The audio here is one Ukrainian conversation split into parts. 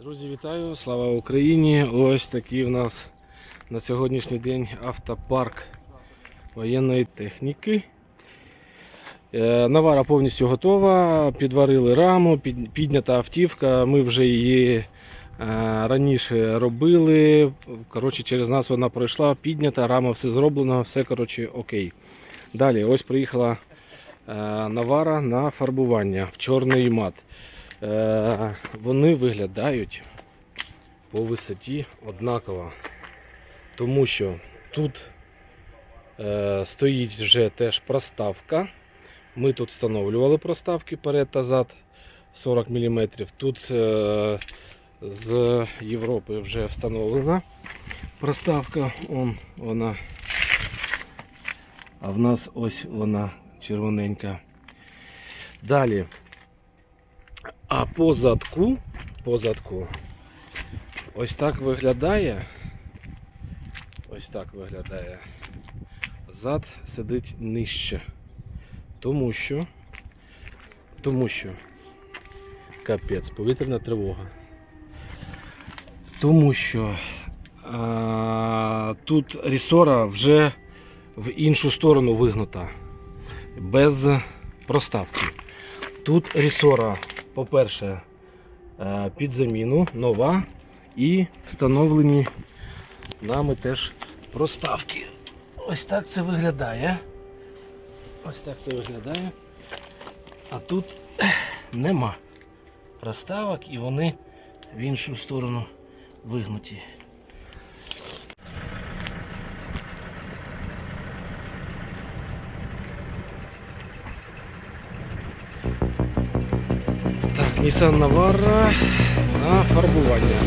Друзі, вітаю! Слава Україні! Ось такий у нас на сьогоднішній день автопарк воєнної техніки. Е, Навара повністю готова, підварили раму, піднята автівка. Ми вже її е, раніше робили. Коротше, через нас вона пройшла, піднята, рама все зроблено, все коротше, окей. Далі, ось приїхала е, Навара на фарбування в чорний мат. Е, вони виглядають по висоті однаково. Тому що тут е, стоїть вже теж проставка. Ми тут встановлювали проставки перед та зад 40 мм. Тут е, з Європи вже встановлена проставка. Он, вона. А в нас ось вона червоненька. Далі. А по задку, по задку, ось так виглядає. Ось так виглядає. Зад сидить нижче. Тому що. Тому що. Капець, повітряна тривога. Тому що а, тут рісора вже в іншу сторону вигнута. Без проставки. Тут рісора по-перше, е, під заміну нова і встановлені нами теж проставки. Ось так це виглядає. Ось так це виглядає. А тут нема проставок і вони в іншу сторону вигнуті. Nissan Navara на фарбування.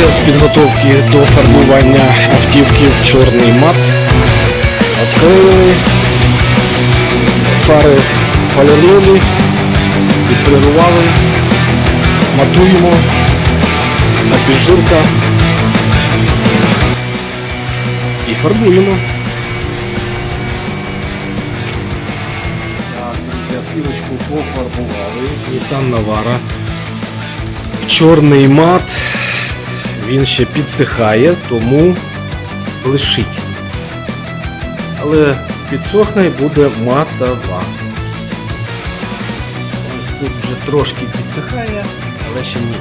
Процес підготовки до фарбування автівки в чорний мат. Відкрили. Фари полірнули, відполірували, матуємо, напівжирка і фарбуємо. Так, автівочку пофарбували. Nissan Navara чорний мат. Він ще підсихає, тому лишить. Але підсохне і буде матова. Ось тут вже трошки підсихає, але ще ні.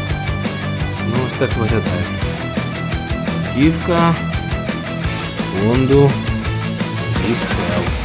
Ну ось так виглядає. Тівка, фонду і хел.